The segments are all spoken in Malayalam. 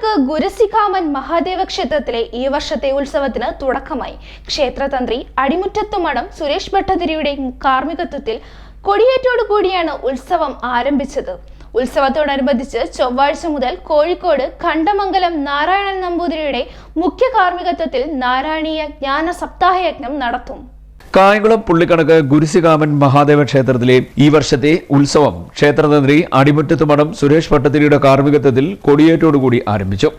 പുള്ളിക്കണക്ക് ഗുരുസിഖാമൻ മഹാദേവ ക്ഷേത്രത്തിലെ ഈ വർഷത്തെ ഉത്സവത്തിന് തുടക്കമായി. ക്ഷേത്രതന്ത്രി അടിമുറ്റത്ത് മഠം സുരേഷ് ഭട്ടതിരിയുടെ കാർമ്മികത്വത്തിൽ കൊടിയേറ്റോടുകൂടിയാണ് ഉത്സവം ആരംഭിച്ചത്. ഉത്സവത്തോടനുബന്ധിച്ച് ചൊവ്വാഴ്ച മുതൽ കോഴിക്കോട് കണ്ടമംഗലം നാരായണൻ നമ്പൂതിരിയുടെ മുഖ്യ കാർമ്മികത്വത്തിൽ നാരായണീയ ജ്ഞാന സപ്താഹയജ്ഞം നടത്തും. കായംകുളം പുള്ളിക്കണക്ക് ഗുരുസികാമൻ മഹാദേവ ക്ഷേത്രത്തിലെ ഈ വർഷത്തെ ഉത്സവം ക്ഷേത്രതന്ത്രി അടിമുറ്റത്ത് മഠം സുരേഷ് ഭട്ടത്തിരിയുടെ കാർമ്മികത്വത്തിൽ കൊടിയേറ്റോടുകൂടി ആരംഭിച്ചു.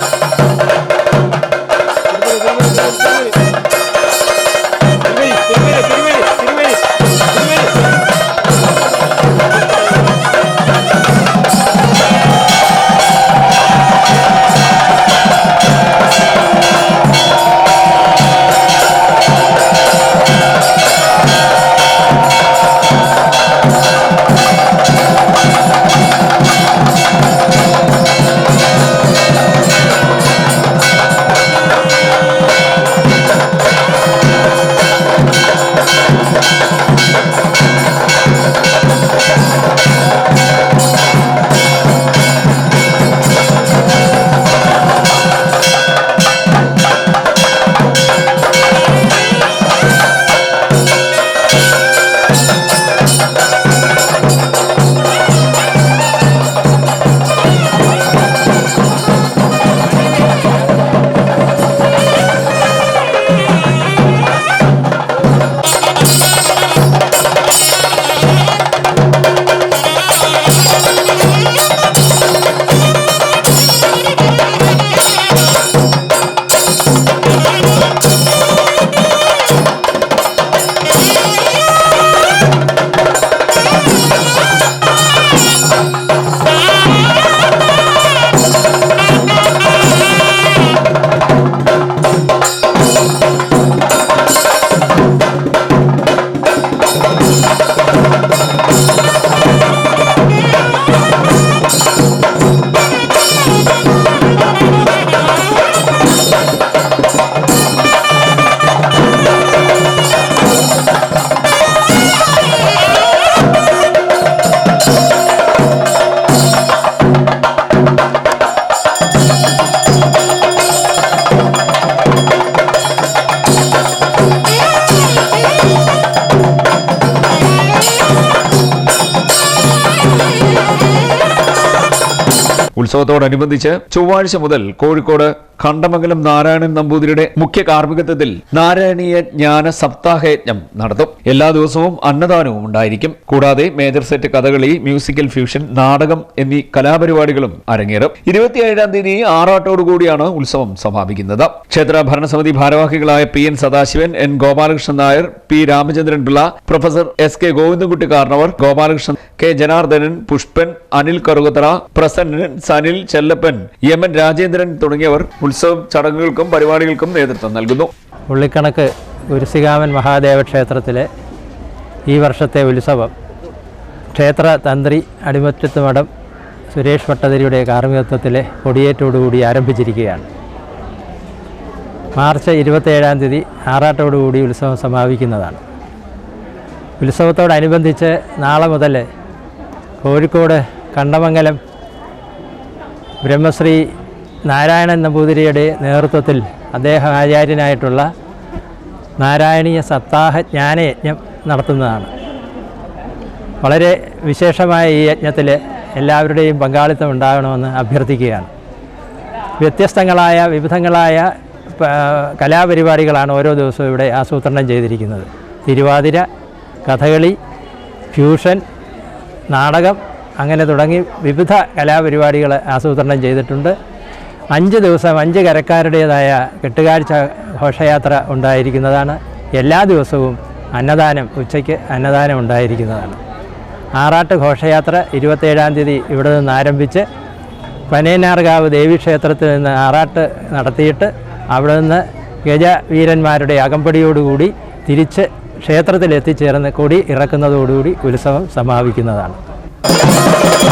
ഉത്സവത്തോടനുബന്ധിച്ച് ചൊവ്വാഴ്ച മുതൽ കോഴിക്കോട് കണ്ടമംഗലം നാരായണൻ നമ്പൂതിരിയുടെ മുഖ്യ കാർമ്മികത്വത്തിൽ നാരായണീയ ജ്ഞാന സപ്താഹയജ്ഞം നടത്തും. എല്ലാ ദിവസവും അന്നദാനവും ഉണ്ടായിരിക്കും. കൂടാതെ major set Kathakali musical fusion നാടകം എന്നീ കലാപരിപാടികളും അരങ്ങേറും. ഇരുപത്തിയേഴാം തീയതി ആറാട്ടോടുകൂടിയാണ് ഉത്സവം സമാപിക്കുന്നത്. ക്ഷേത്ര ഭരണസമിതി ഭാരവാഹികളായ P N Sadasivan N Gopalakrishnan Nair P Ramachandran Pillai professor S K Govindankutty Karnavar Gopalakrishnan K Janardhanan Pushpan Anil Karukathara Prasannan Sanil Chellappan M N Rajendran തുടങ്ങിയവർ ഉത്സവ ചടങ്ങുകൾക്കും പരിപാടികൾക്കും നേതൃത്വം നൽകുന്നു. ഉള്ളിക്കണക്ക് ഗുരുസികാമൻ മഹാദേവ ക്ഷേത്രത്തിലെ ഈ വർഷത്തെ ഉത്സവം ക്ഷേത്ര തന്ത്രി അടിമറ്റത്ത് മഠം സുരേഷ് ഭട്ടതിരിയുടെ കാർമ്മികത്വത്തിലെ കൊടിയേറ്റോടുകൂടി ആരംഭിച്ചിരിക്കുകയാണ്. മാർച്ച് ഇരുപത്തേഴാം തീയതി ആറാട്ടോടുകൂടി ഉത്സവം സമാപിക്കുന്നതാണ്. ഉത്സവത്തോടനുബന്ധിച്ച് നാളെ മുതൽ കോഴിക്കോട് കണ്ടമംഗലം ബ്രഹ്മശ്രീ നാരായണൻ നമ്പൂതിരിയുടെ നേതൃത്വത്തിൽ അദ്ദേഹം ആചാര്യനായിട്ടുള്ള നാരായണീയ സപ്താഹ ജ്ഞാനയജ്ഞം നടത്തുന്നതാണ്. വളരെ വിശേഷമായ ഈ യജ്ഞത്തിൽ എല്ലാവരുടെയും പങ്കാളിത്തം ഉണ്ടാകണമെന്ന് അഭ്യർത്ഥിക്കുകയാണ്. വ്യത്യസ്തങ്ങളായ വിവിധങ്ങളായ കലാപരിപാടികളാണ് ഓരോ ദിവസവും ഇവിടെ ആസൂത്രണം ചെയ്തിരിക്കുന്നത്. തിരുവാതിര കഥകളി ഫ്യൂഷൻ നാടകം അങ്ങനെ തുടങ്ങി വിവിധ കലാപരിപാടികൾ ആസൂത്രണം ചെയ്തിട്ടുണ്ട്. അഞ്ച് ദിവസം അഞ്ച് കരക്കാരുടേതായ കെട്ടുകാഴ്ച ഘോഷയാത്ര ഉണ്ടായിരിക്കുന്നതാണ്. എല്ലാ ദിവസവും അന്നദാനം ഉച്ചയ്ക്ക് അന്നദാനം ഉണ്ടായിരിക്കുന്നതാണ്. ആറാട്ട് ഘോഷയാത്ര ഇരുപത്തേഴാം തീയതി ഇവിടെ നിന്ന് ആരംഭിച്ച് പനേനാർഗാവ് ദേവീക്ഷേത്രത്തിൽ നിന്ന് ആറാട്ട് നടത്തിയിട്ട് അവിടെ നിന്ന് ഗജവീരന്മാരുടെ അകമ്പടിയോടുകൂടി തിരിച്ച് ക്ഷേത്രത്തിൽ എത്തിച്ചേർന്ന് കൊടി ഇറക്കുന്നതോടുകൂടി ഉത്സവം സമാപിക്കുന്നതാണ്. you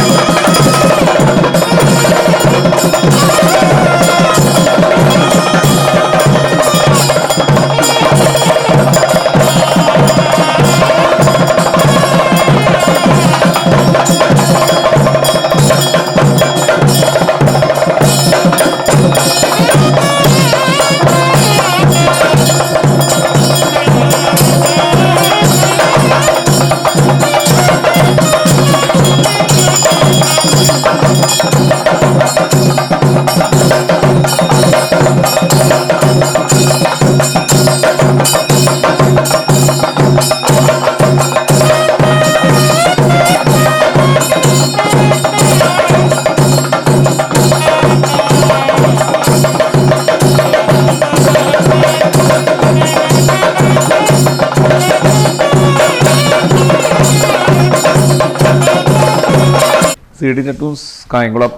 C D net Kayamkulam